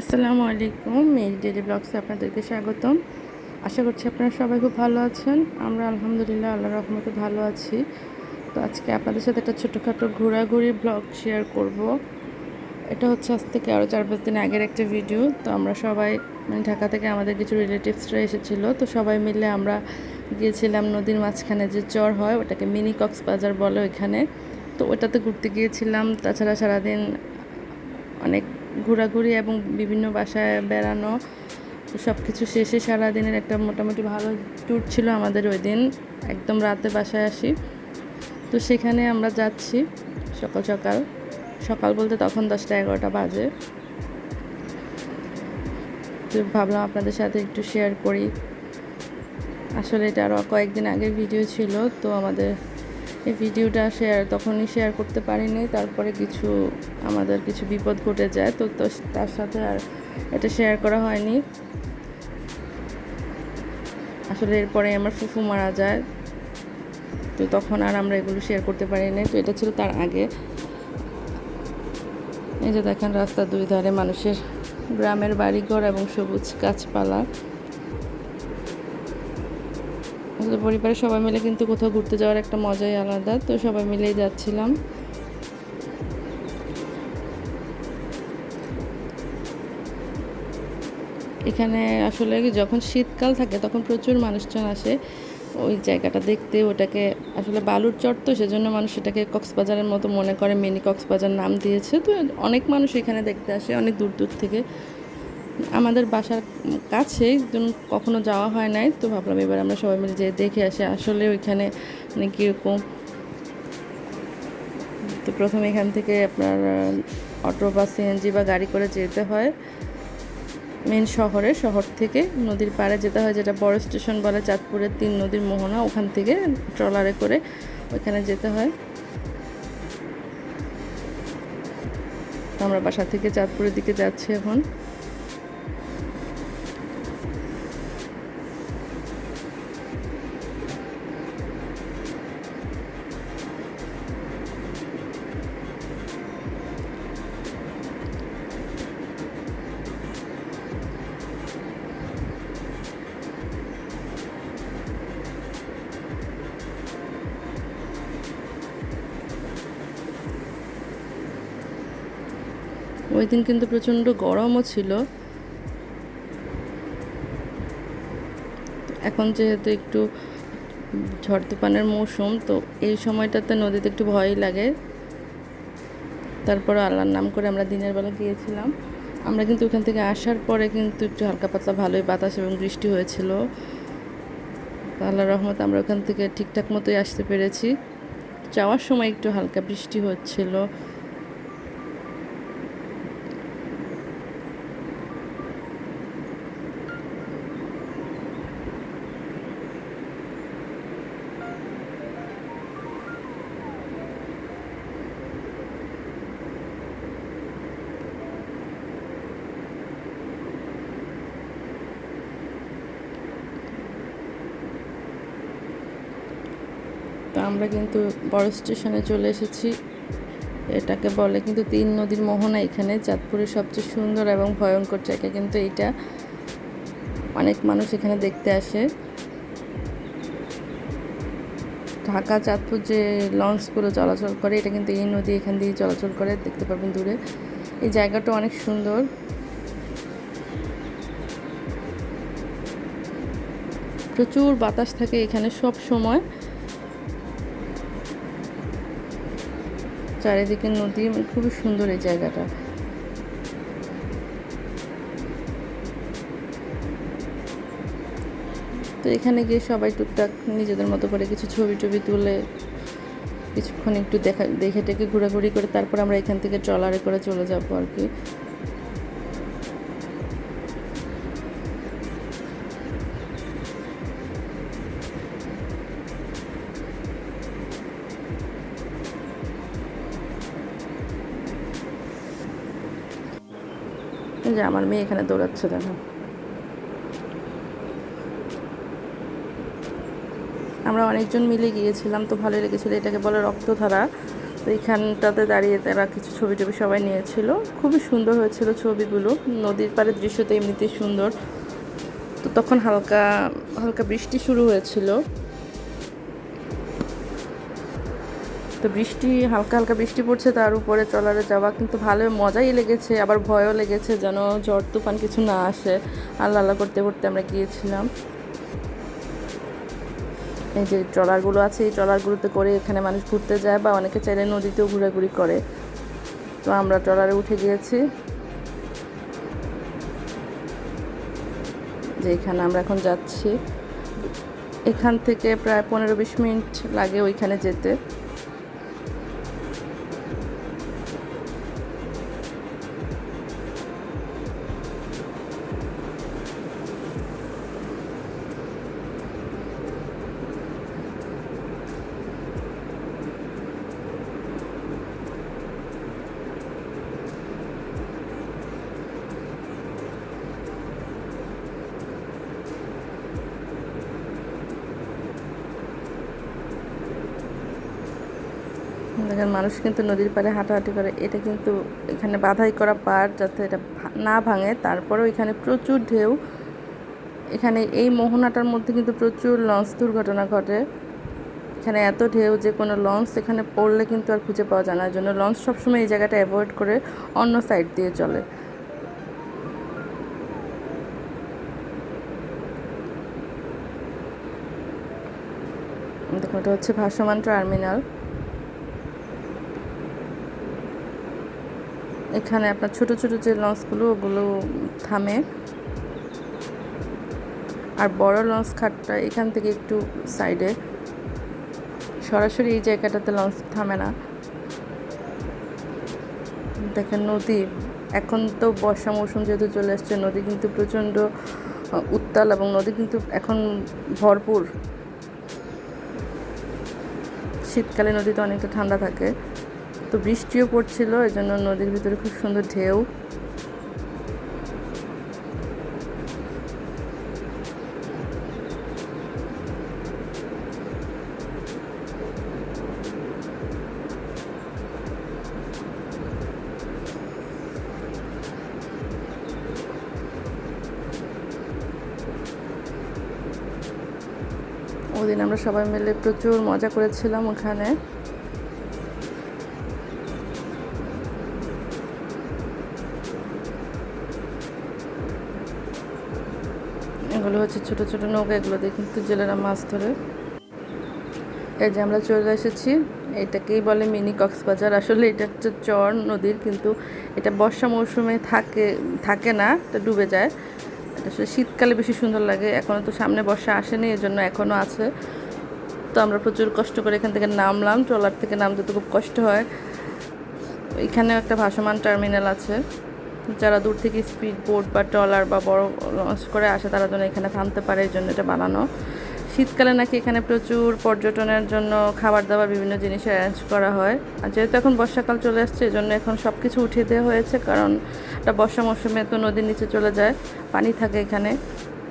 আসসালামু আলাইকুম Mary daily ব্লগসে আপনাদেরকে স্বাগতম। আশা করছি আপনারা সবাই খুব ভালো আছেন। আমরা আলহামদুলিল্লাহ আল্লাহ রহমতে ভালো আছি। তো আজকে আপনাদের সাথে একটা ছোটোখাটো ঘোরাঘুরি ব্লগ শেয়ার করব। এটা হচ্ছে আজ থেকে আরও চার পাঁচ দিন আগের একটা ভিডিও। তো আমরা সবাই মানে ঢাকা থেকে আমাদের কিছু রিলেটিভসরা এসেছিল। তো সবাই মিলে আমরা গিয়েছিলাম নদীর মাঝখানে যে চর হয়, ওটাকে মিনি কক্সবাজার বলে ওইখানে। তো ওটাতে ঘুরতে গিয়েছিলাম। তাছাড়া সারাদিন অনেক ঘোরাঘুরি এবং বিভিন্ন বাসায় বেড়ানো সব কিছু শেষে সারাদিনের একটা মোটামুটি ভালো ট্যুর ছিল আমাদের ওই দিন। একদম রাতে বাসায় আসি। তো সেখানে আমরা যাচ্ছি সকাল সকাল। সকাল বলতে তখন দশটা এগারোটা বাজে। তো ভাবলাম আপনাদের সাথে একটু শেয়ার করি। আসলে এটা আরও কয়েকদিন আগের ভিডিও ছিল, তো আমাদের এই ভিডিওটা শেয়ার তখনই শেয়ার করতে পারিনি, তারপরে কিছু আমাদের কিছু বিপদ ঘটে যায়, তো তার সাথে আর এটা শেয়ার করা হয়নি। আসলে এরপরে আমার ফুফু মারা যায়, তো তখন আর আমরা এগুলো শেয়ার করতে পারিনি, তো এটা ছিল তার আগে। এই যে দেখেন, রাস্তার দুই ধারে মানুষের গ্রামের বাড়িঘর এবং সবুজ গাছপালা। আসলে পরিবারের সবাই মিলে কিন্তু কোথাও ঘুরতে যাওয়ার একটা মজাই আলাদা, তো সবাই মিলেই যাচ্ছিলাম। এখানে আসলে যখন শীতকাল থাকে তখন প্রচুর মানুষজন আসে, ওই জায়গাটা দেখতে, ওটাকে আসলে বালুর চর তো, সেজন্য মানুষ এটাকে কক্সবাজারের মতো মনে করে, মিনি কক্সবাজার নাম দিয়েছে। তো অনেক মানুষ এখানে দেখতে আসে, অনেক দূর দূর থেকে। আমাদের বাসার কাছে কখনো যাওয়া হয় নাই, তো ভাবলাম এবার আমরা সবাই মিলে যেয়ে দেখে আসি আসলে ওইখানে মানে কীরকম। তো প্রথমে এখান থেকে আপনার অটো বা সিএনজি বা গাড়ি করে যেতে হয়। মেন শহরে, শহর থেকে নদীর পাড়ে যেতে হয়, যেটা বড় স্টেশন বলে চাঁদপুরের তিন নদীর মোহনা, ওখান থেকে ট্রলারে করে ওইখানে যেতে হয়। আমরা বাসা থেকে চাঁদপুরের দিকে যাচ্ছি এখন। ওই দিন কিন্তু প্রচণ্ড গরমও ছিল। এখন যেহেতু একটু ঝড় তুফানের মৌসুম, তো এই সময়টাতে নদীতে একটু ভয়ই লাগে। তারপর আল্লাহর নাম করে আমরা দিনের বেলা গিয়েছিলাম। আমরা কিন্তু ওখান থেকে আসার পরে কিন্তু একটু হালকা পাতলা ভালোই বাতাস এবং বৃষ্টি হয়েছিল। আল্লাহ রহমত আমরা ওখান থেকে ঠিকঠাক মতোই আসতে পেরেছি। যাওয়ার সময় একটু হালকা বৃষ্টি হচ্ছিল। আমরা কিন্তু বড় স্টেশনে চলে এসেছি। এটাকে বলে কিন্তু তিন নদীর মোহনা এখানে। চাঁদপুরের সবচেয়ে সুন্দর এবং ভয়ঙ্কর জায়গা কিন্তু এইটা। অনেক মানুষ এখানে দেখতে আসে। ঢাকা, চাঁদপুর যে লঞ্চগুলো চলাচল করে, এটা কিন্তু এই নদী এখান দিয়ে চলাচল করে, দেখতে পাবেন দূরে। এই জায়গাটা অনেক সুন্দর। প্রচুর বাতাস থাকে এখানে সব সময়। চারিদিকে নদী খুবই সুন্দর এই জায়গাটা। তো এখানে গিয়ে সবাই টুকটাক নিজেদের মতো করে কিছু ছবি টবি তুলে, কিছুক্ষণ একটু দেখা, দেখে টেকে ঘোরাঘুরি করে, তারপর আমরা এখান থেকে ট্রলারে করে চলে যাব আর কি। যে আমার মেয়ে এখানে দৌড়াচ্ছে, দেখো। আমরা অনেকজন মিলে গিয়েছিলাম, তো ভালো লেগেছিলো এটাকে বলে রক্তধারা। তো এইখানটাতে দাঁড়িয়ে তারা কিছু ছবি টবি সবাই নিয়েছিল। খুবই সুন্দর হয়েছিল ছবিগুলো। নদীর পাড়ের দৃশ্য তো এমনিতেই সুন্দর। তো তখন হালকা হালকা বৃষ্টি শুরু হয়েছিল। তো বৃষ্টি, হালকা হালকা বৃষ্টি পড়ছে তার উপরে ট্রলারে যাওয়া, কিন্তু ভালো মজাই লেগেছে, আবার ভয়ও লেগেছে যেন ঝড়, তুফান কিছু না আসে। আল্লাহ আল্লাহ করতে করতে আমরা গিয়েছিলাম। এই যে ট্রলারগুলো আছে, এই ট্রলারগুলোতে করে এখানে মানুষ ঘুরতে যায় বা অনেকে চাইলে নদীতেও ঘোরাঘুরি করে। তো আমরা ট্রলারে উঠে গিয়েছি। যে এখানে আমরা এখন যাচ্ছি। এখান থেকে প্রায় পনেরো বিশ মিনিট লাগে ওইখানে যেতে। দেখেন মানুষ কিন্তু নদীর পাড়ে হাঁটাহাঁটি করে। এটা কিন্তু এখানে বাধাই করা পার যাতে এটা না ভাঙে। তারপরেও এখানে প্রচুর ঢেউ। এখানে এই মোহনাটার মধ্যে কিন্তু প্রচুর লঞ্চ দুর্ঘটনা ঘটে। এখানে এত ঢেউ যে কোনো লঞ্চ এখানে পড়লে কিন্তু আর খুঁজে পাওয়া যায় না। জন্য লঞ্চ সবসময় এই জায়গাটা অ্যাভয়েড করে অন্য সাইড দিয়ে চলে। দেখুন, এটা হচ্ছে ভাসমান টার্মিনাল এখানে আপনার ছোট ছোট যে লঞ্চগুলো, ওগুলো থামে। আর বড় লঞ্চ খাটটা এখান থেকে একটু সাইডে সরাসরি এই জায়গাটাতে লঞ্চ থামে না। দেখেন নদী, এখন তো বর্ষা মৌসুম যেহেতু চলে আসছে, নদী কিন্তু প্রচণ্ড উত্তাল এবং নদী কিন্তু এখন ভরপুর। শীতকালে নদীতে অনেকটা ঠান্ডা থাকে। তো বৃষ্টিও পড়ছিল এই জন্য নদীর ভিতরে খুব সুন্দর ঢেউ। ওদিন আমরা সবাই মিলে প্রচুর মজা করেছিলাম ওখানে। এগুলো হচ্ছে ছোট ছোট নৌকা, এগুলো দিয়ে কিন্তু জেলেরা মাছ ধরে। এই যে আমরা চলে এসেছি, এটাকেই বলে মিনি কক্সবাজার। আসলে এটা হচ্ছে চর নদীর, কিন্তু এটা বর্ষা মৌসুমে থাকে থাকে না, এটা ডুবে যায়। এটা আসলে শীতকালে বেশি সুন্দর লাগে এখনও তো সামনে বর্ষা আসেনি এই জন্য এখনও আছে। তো আমরা প্রচুর কষ্ট করে এখান থেকে নামলাম, ট্রলার থেকে নামতে তো খুব কষ্ট হয়। এখানেও একটা ভাসমান টার্মিনাল আছে। যারা দূর থেকে স্পিড বোট বা ট্রলার বা বড় লঞ্চ করে আসে, তারা যেন এখানে থামতে পারে এই জন্য এটা বানানো। শীতকালে নাকি এখানে প্রচুর পর্যটনের জন্য খাবার দাবার বিভিন্ন জিনিস অ্যারেঞ্জ করা হয়। আর যেহেতু এখন বর্ষাকাল চলে আসছে, এই জন্য এখন সব কিছু উঠিয়ে দেওয়া হয়েছে, কারণ এটা বর্ষা মৌসুমে তো নদীর নিচে চলে যায়, পানি থাকে এখানে।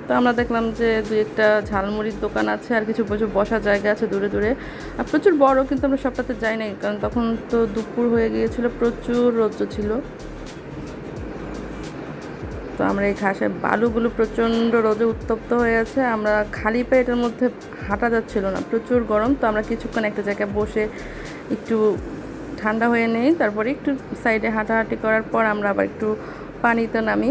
তো আমরা দেখলাম যে দুই একটা ঝালমুড়ির দোকান আছে, আর কিছু প্রচুর বসার জায়গা আছে দূরে দূরে। আর প্রচুর বড়, কিন্তু আমরা সবটাতে যাই নাই, কারণ তখন তো দুপুর হয়ে গিয়েছিল, প্রচুর রৌদ্র ছিল। তো আমরা এই ঘাসের বালুগুলো প্রচণ্ড রোদে উত্তপ্ত হয়ে আছে। আমরা খালি পায়ে এটার মধ্যে হাঁটা যাচ্ছিল না, প্রচুর গরম। তো আমরা কিছুক্ষণ একটা জায়গায় বসে একটু ঠান্ডা হয়ে নেই, তারপরে একটু সাইডে হাঁটাহাঁটি করার পর আমরা আবার একটু পানিতে নামি।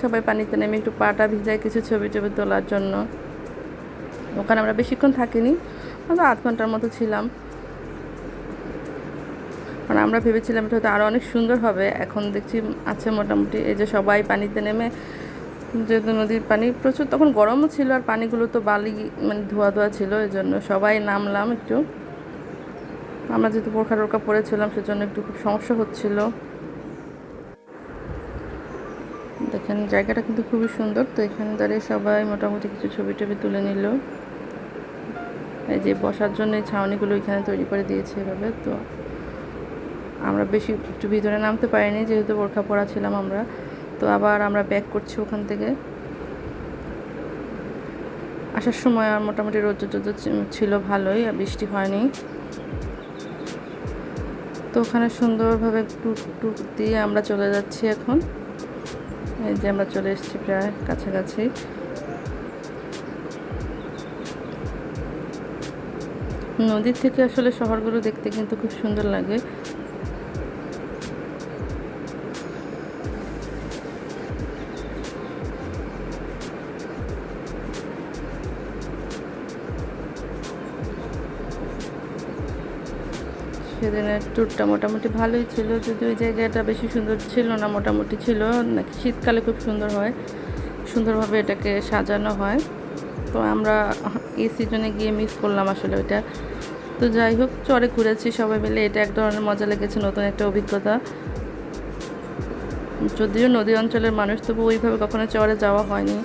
সবাই পানিতে নেমে, একটু পাটা ভিজায় কিছু ছবি টবি তোলার জন্য। ওখানে আমরা বেশিক্ষণ থাকিনি আধ ঘণ্টার মতো ছিলাম। মানে আমরা ভেবেছিলাম এটা হয়তো আরও অনেক সুন্দর হবে। এখন দেখছি আছে মোটামুটি এই যে সবাই পানিতে নেমে যেহেতু নদীর পানি প্রচুর, তখন গরমও ছিল আর পানিগুলো তো বালি মানে ধোয়া ধোয়া ছিল এই জন্য সবাই নামলাম একটু। আমরা যেহেতু বোরখা টোরখা পরেছিলাম, সেজন্য একটু খুব সমস্যা হচ্ছিল। দেখেন, জায়গাটা কিন্তু খুবই সুন্দর, তো এখানে দাঁড়িয়ে সবাই মোটামুটি কিছু ছবি টবি তুলে নিল। এই যে বসার জন্য এই ছাউনিগুলো এখানে তৈরি করে দিয়েছে এভাবে, তো আমরা বেশি একটু ভিতরে নামতে পারিনি, যেহেতু বোরখা পরা ছিলাম আমরা। তো আবার আমরা ব্যাক করছি ওখান থেকে। আসার সময় আর মোটামুটি রোদ টোদ ছিল ভালোই, আর বৃষ্টি হয়নি। তো ওখানে সুন্দরভাবে টুক টুক দিয়ে আমরা চলে যাচ্ছি এখন। এই যে আমরা চলে এসেছি প্রায় কাছাকাছি। নদীর থেকে আসলে শহরগুলো দেখতে কিন্তু খুব সুন্দর লাগে। সেদিনের ট্যুরটা মোটামুটি ভালোই ছিল যদি ওই জায়গাটা বেশি সুন্দর ছিল না, মোটামুটি ছিল। নাকি শীতকালে খুব সুন্দর হয়, সুন্দরভাবে এটাকে সাজানো হয়। তো আমরা এই সিজনে গিয়ে মিস করলাম আসলে ওইটা। তো যাই হোক, চরে ঘুরেছি সবাই মিলে, এটা এক ধরনের মজা লেগেছে, নতুন একটা অভিজ্ঞতা। যদিও নদী অঞ্চলের মানুষ, তবু ওইভাবে কখনো চরে যাওয়া হয়নি।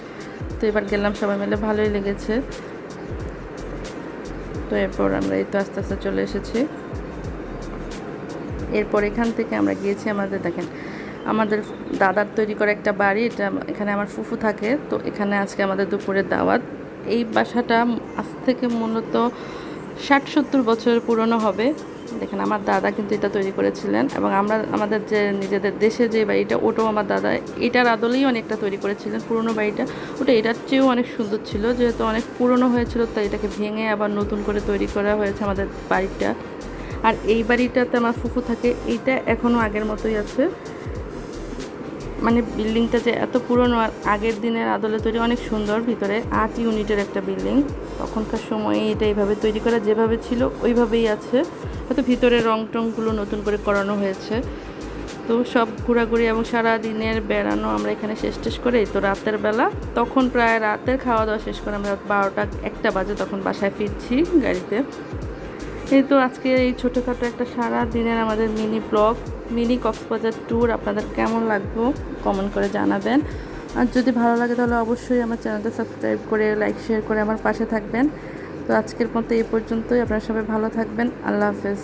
তো এবার গেলাম সবাই মিলে, ভালোই লেগেছে। তো এরপর আমরা এই তো আস্তে আস্তে চলে এসেছি। এরপর এখান থেকে আমরা গিয়েছি আমাদের, দেখেন, আমাদের দাদার তৈরি করা একটা বাড়ি, এটা এখানে আমার ফুফু থাকে, তো এখানে আজকে আমাদের দুপুরের দাওয়াত। এই বাসাটা আজ থেকে মূলত ষাট সত্তর বছরের পুরনো হবে। দেখেন, আমার দাদা কিন্তু এটা তৈরি করেছিলেন এবং আমরা, আমাদের যে নিজেদের দেশে যে বাড়িটা, ওটাও আমার দাদা, এটার আদলেই অনেকটা তৈরি করেছিলেন, পুরনো বাড়িটা। ওটা এটার চেয়েও অনেক সুন্দর ছিল, যেহেতু অনেক পুরনো হয়েছিল, তাই এটাকে ভেঙে আবার নতুন করে তৈরি করা হয়েছে আমাদের বাড়িটা। আর এই বাড়িটাতে আমার ফুফু থাকে, এইটা এখনও আগের মতোই আছে। মানে বিল্ডিংটা যে এত পুরনো, আর আগের দিনের আদলে তৈরি অনেক সুন্দর ভিতরে, আট ইউনিটের একটা বিল্ডিং। তখনকার সময়ে এটা এইভাবে তৈরি করা যেভাবে ছিল, ওইভাবেই আছে। হয়তো ভিতরে রং টংগুলো নতুন করে করানো হয়েছে। তো সব ঘোরাঘুরি এবং সারা দিনের বেড়ানো আমরা এখানে শেষ টেষ করে তো রাতের বেলা, তখন প্রায় রাতের খাওয়া দাওয়া শেষ করে আমরা বারোটা, একটা বাজে তখন বাসায় ফিরছি গাড়িতে। এই তো আজকে এই ছোটোখাটো একটা সারা দিনের আমাদের mini blog, mini Cox's Bazar tour আপনাদের কেমন লাগবে কমেন্ট করে জানাবেন। আর যদি ভালো লাগে তাহলে অবশ্যই আমার চ্যানেলটা সাবস্ক্রাইব করে লাইক শেয়ার করে আমার পাশে থাকবেন। তো আজকের মতো এই পর্যন্তই, আপনারা সবাই ভালো থাকবেন, আল্লাহ হাফেজ।